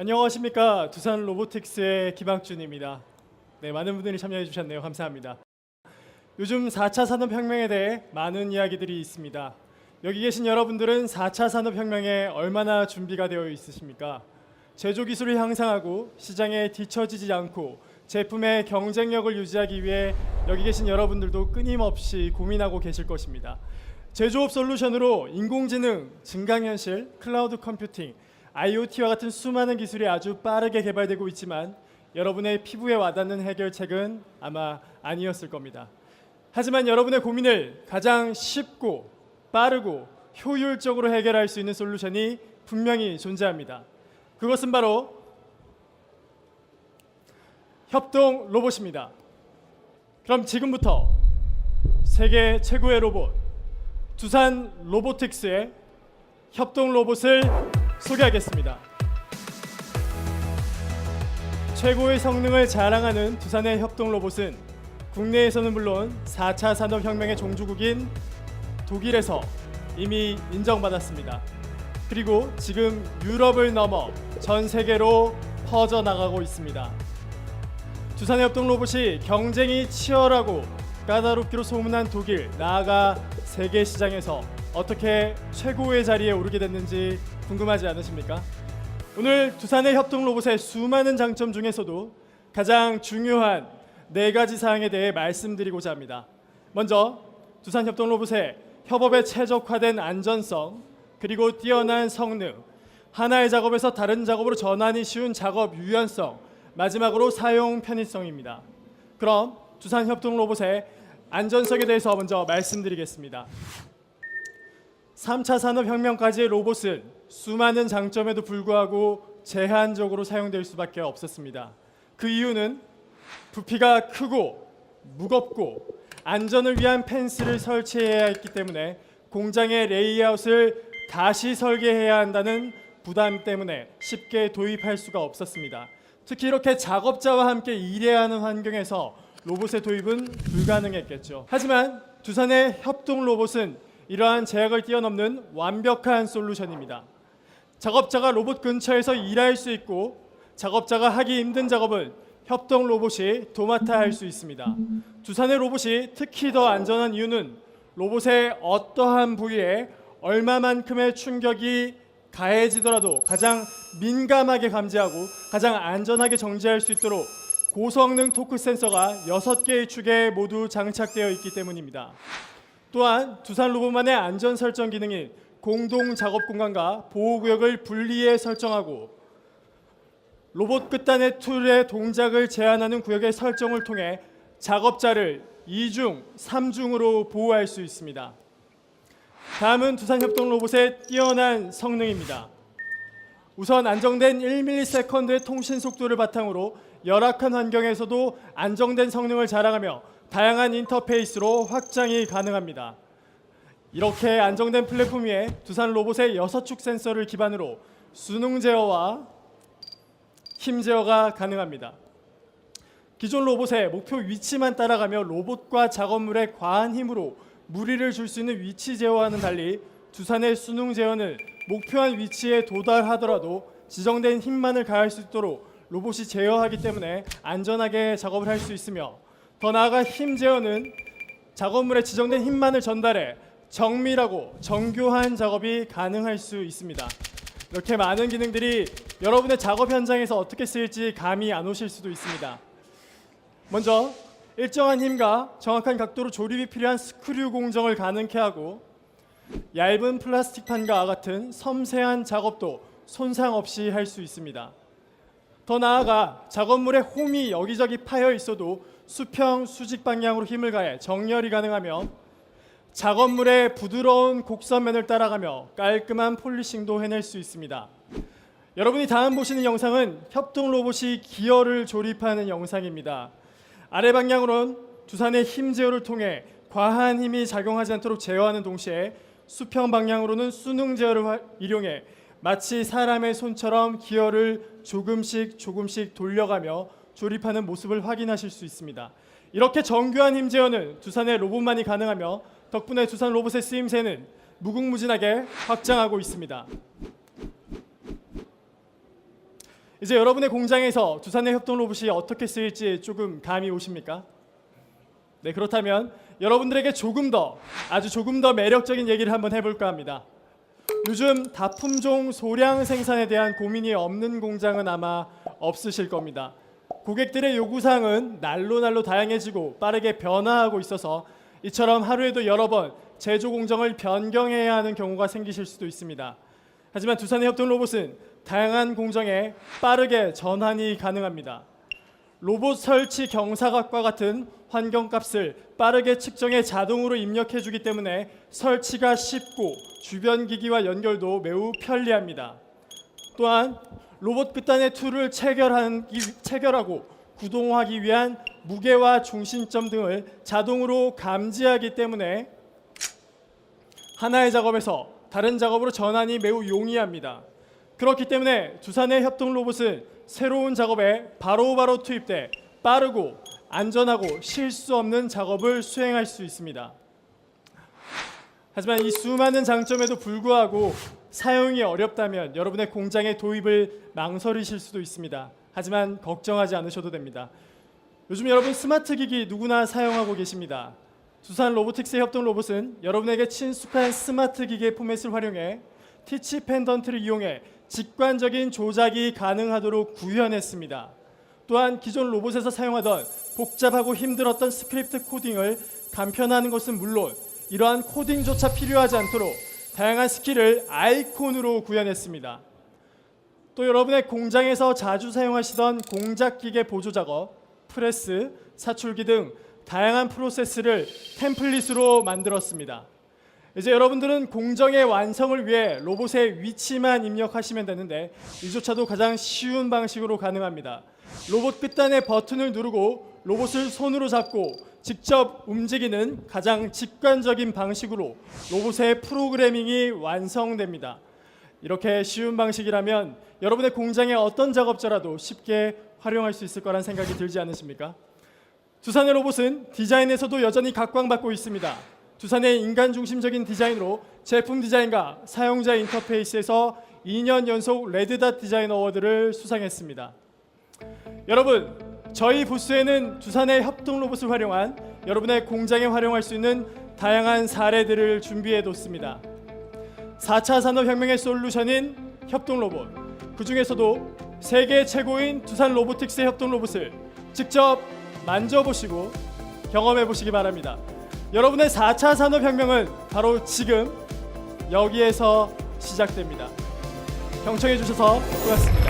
안녕하십니까 두산 로보틱스의 김학준입니다. 네 많은 분들이 참여해 주셨네요. 감사합니다. 요즘 4차 산업혁명에 대해 많은 이야기들이 있습니다. 여기 계신 여러분들은 4차 산업혁명에 얼마나 준비가 되어 있으십니까? 제조 기술을 향상하고 시장에 뒤처지지 않고 제품의 경쟁력을 유지하기 위해 여기 계신 여러분들도 끊임없이 고민하고 계실 것입니다. 제조업 솔루션으로 인공지능, 증강현실, 클라우드 컴퓨팅, IoT와 같은 수많은 기술이 아주 빠르게 개발되고 있지만 여러분의 피부에 와닿는 해결책은 아마 아니었을 겁니다. 하지만 여러분의 고민을 가장 쉽고 빠르고 효율적으로 해결할 수 있는 솔루션이 분명히 존재합니다. 그것은 바로 협동 로봇입니다. 그럼 지금부터 세계 최고의 로봇 두산 로보틱스의 협동 로봇을 소개하겠습니다. 최고의 성능을 자랑하는 두산의 협동 로봇은 국내에서는 물론 4차 산업혁명의 종주국인 독일에서 이미 인정받았습니다. 그리고 지금 유럽을 넘어 전 세계로 퍼져나가고 있습니다. 두산의 협동 로봇이 경쟁이 치열하고 까다롭기로 소문난 독일 나아가 세계 시장에서 어떻게 최고의 자리에 오르게 됐는지 궁금하지 않으십니까? 오늘 두산의 협동 로봇의 수많은 장점 중에서도 가장 중요한 네 가지 사항에 대해 말씀드리고자 합니다. 먼저 두산 협동 로봇의 협업에 최적화된 안전성 그리고 뛰어난 성능 하나의 작업에서 다른 작업으로 전환이 쉬운 작업 유연성 마지막으로 사용 편의성입니다. 그럼 두산 협동 로봇의 안전성에 대해서 먼저 말씀드리겠습니다. 3차 산업혁명까지의 로봇은 수많은 장점에도 불구하고 제한적으로 사용될 수밖에 없었습니다. 그 이유는 부피가 크고 무겁고 안전을 위한 펜스를 설치해야 했기 때문에 공장의 레이아웃을 다시 설계해야 한다는 부담 때문에 쉽게 도입할 수가 없었습니다. 특히 이렇게 작업자와 함께 일해야 하는 환경에서 로봇의 도입은 불가능했겠죠. 하지만 두산의 협동 로봇은 이러한 제약을 뛰어넘는 완벽한 솔루션입니다. 작업자가 로봇 근처에서 일할 수 있고 작업자가 하기 힘든 작업을 협동 로봇이 도맡아 할 수 있습니다. 두산의 로봇이 특히 더 안전한 이유는 로봇의 어떠한 부위에 얼마만큼의 충격이 가해지더라도 가장 민감하게 감지하고 가장 안전하게 정지할 수 있도록 고성능 토크 센서가 6개의 축에 모두 장착되어 있기 때문입니다. 또한 두산 로봇만의 안전 설정 기능인 공동 작업 공간과 보호 구역을 분리해 설정하고 로봇 끝단의 툴의 동작을 제한하는 구역의 설정을 통해 작업자를 2중, 3중으로 보호할 수 있습니다. 다음은 두산 협동 로봇의 뛰어난 성능입니다. 우선 안정된 1ms의 통신 속도를 바탕으로 열악한 환경에서도 안정된 성능을 자랑하며 다양한 인터페이스로 확장이 가능합니다. 이렇게 안정된 플랫폼 위에 두산 로봇의 6축 센서를 기반으로 수능 제어와 힘 제어가 가능합니다. 기존 로봇의 목표 위치만 따라가며 로봇과 작업물에 과한 힘으로 무리를 줄 수 있는 위치 제어와는 달리 두산의 수능 제어는 목표한 위치에 도달하더라도 지정된 힘만을 가할 수 있도록 로봇이 제어하기 때문에 안전하게 작업을 할 수 있으며 더 나아가 힘 제어는 작업물에 지정된 힘만을 전달해 정밀하고 정교한 작업이 가능할 수 있습니다. 이렇게 많은 기능들이 여러분의 작업 현장에서 어떻게 쓰일지 감이 안 오실 수도 있습니다. 먼저 일정한 힘과 정확한 각도로 조립이 필요한 스크류 공정을 가능케 하고 얇은 플라스틱 판과 같은 섬세한 작업도 손상 없이 할 수 있습니다. 더 나아가 작업물에 홈이 여기저기 파여 있어도 수평 수직 방향으로 힘을 가해 정렬이 가능하며 작업물의 부드러운 곡선면을 따라가며 깔끔한 폴리싱도 해낼 수 있습니다. 여러분이 다음 보시는 영상은 협동 로봇이 기어를 조립하는 영상입니다. 아래 방향으로는 두산의 힘 제어를 통해 과한 힘이 작용하지 않도록 제어하는 동시에 수평 방향으로는 수능 제어를 화- 이용해 마치 사람의 손처럼 기어를 조금씩 조금씩 돌려가며 조립하는 모습을 확인하실 수 있습니다. 이렇게 정교한 힘 제어는 두산의 로봇만이 가능하며 덕분에 두산 로봇의 쓰임새는 무궁무진하게 확장하고 있습니다. 이제 여러분의 공장에서 두산의 협동 로봇이 어떻게 쓰일지 조금 감이 오십니까? 네, 그렇다면 여러분들에게 조금 더 아주 조금 더 매력적인 얘기를 한번 해볼까 합니다. 요즘 다품종 소량 생산에 대한 고민이 없는 공장은 아마 없으실 겁니다. 고객들의 요구사항은 날로 날로 다양해지고 빠르게 변화하고 있어서 이처럼 하루에도 여러 번 제조 공정을 변경해야 하는 경우가 생기실 수도 있습니다. 하지만 두산의 협동 로봇은 다양한 공정에 빠르게 전환이 가능합니다. 로봇 설치 경사각과 같은 환경값을 빠르게 측정해 자동으로 입력해 주기 때문에 설치가 쉽고 주변 기기와 연결도 매우 편리합니다. 또한 로봇 끝단의 툴을 체결하는, 체결하고 구동하기 위한 무게와 중심점 등을 자동으로 감지하기 때문에 하나의 작업에서 다른 작업으로 전환이 매우 용이합니다. 그렇기 때문에 두산의 협동 로봇은 새로운 작업에 바로바로 투입돼 빠르고 안전하고 실수 없는 작업을 수행할 수 있습니다. 하지만 이 수많은 장점에도 불구하고 사용이 어렵다면 여러분의 공장의 도입을 망설이실 수도 있습니다. 하지만 걱정하지 않으셔도 됩니다. 요즘 여러분 스마트 기기 누구나 사용하고 계십니다. 두산 로보틱스의 협동 로봇은 여러분에게 친숙한 스마트 기기의 포맷을 활용해 티치 펜던트를 이용해 직관적인 조작이 가능하도록 구현했습니다. 또한 기존 로봇에서 사용하던 복잡하고 힘들었던 스크립트 코딩을 간편화하는 것은 물론 이러한 코딩조차 필요하지 않도록 다양한 스킬을 아이콘으로 구현했습니다. 또 여러분의 공장에서 자주 사용하시던 공작 기계 보조 작업, 프레스, 사출기 등 다양한 프로세스를 템플릿으로 만들었습니다. 이제 여러분들은 공정의 완성을 위해 로봇의 위치만 입력하시면 되는데 이조차도 가장 쉬운 방식으로 가능합니다. 로봇 끝단의 버튼을 누르고 로봇을 손으로 잡고 직접 움직이는 가장 직관적인 방식으로 로봇의 프로그래밍이 완성됩니다. 이렇게 쉬운 방식이라면 여러분의 공장의 어떤 작업자라도 쉽게 활용할 수 있을 거란 생각이 들지 않으십니까? 두산의 로봇은 디자인에서도 여전히 각광받고 있습니다. 두산의 인간 중심적인 디자인으로 제품 디자인과 사용자 인터페이스에서 2년 연속 레드닷 디자인 어워드를 수상했습니다. 여러분, 저희 부스에는 두산의 협동 로봇을 활용한 여러분의 공장에 활용할 수 있는 다양한 사례들을 준비해 뒀습니다. 4차 산업혁명의 솔루션인 협동 로봇, 그 중에서도 세계 최고인 두산 로보틱스의 협동 로봇을 직접 만져보시고 경험해 보시기 바랍니다. 여러분의 4차 산업혁명은 바로 지금 여기에서 시작됩니다. 경청해 주셔서 고맙습니다.